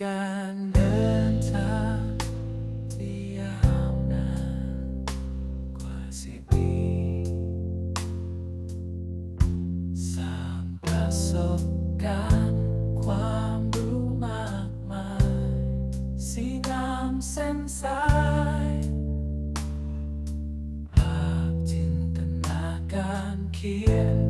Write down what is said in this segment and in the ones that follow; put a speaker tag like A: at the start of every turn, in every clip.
A: การเดินทางที่ยาวนานกว่าสิบปีสร้างประสบการณ์ความรู้มากมายสีน้ำเส้นสายภาพจินตนาการเขียน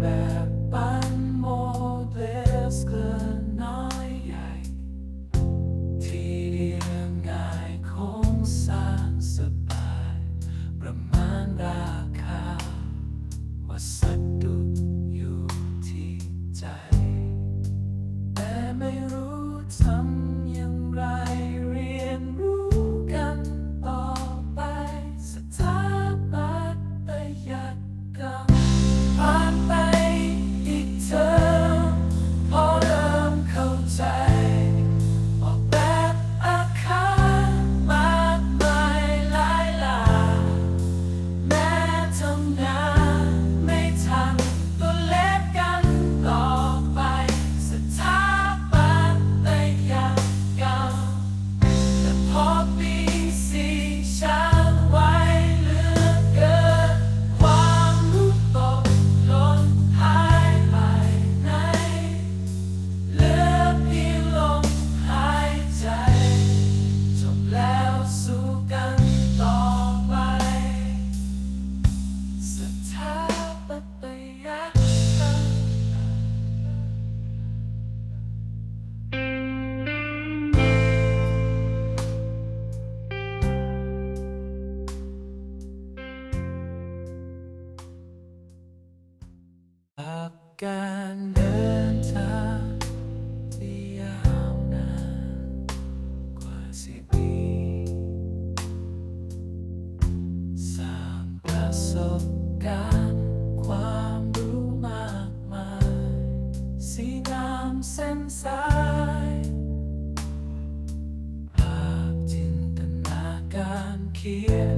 A: การเดินทางที่ยาวนานกว่าสิบปีสร้างประสบการณ์ความรู้มากมายสีน้ำเส้นสายภาพจินตนาการเขีย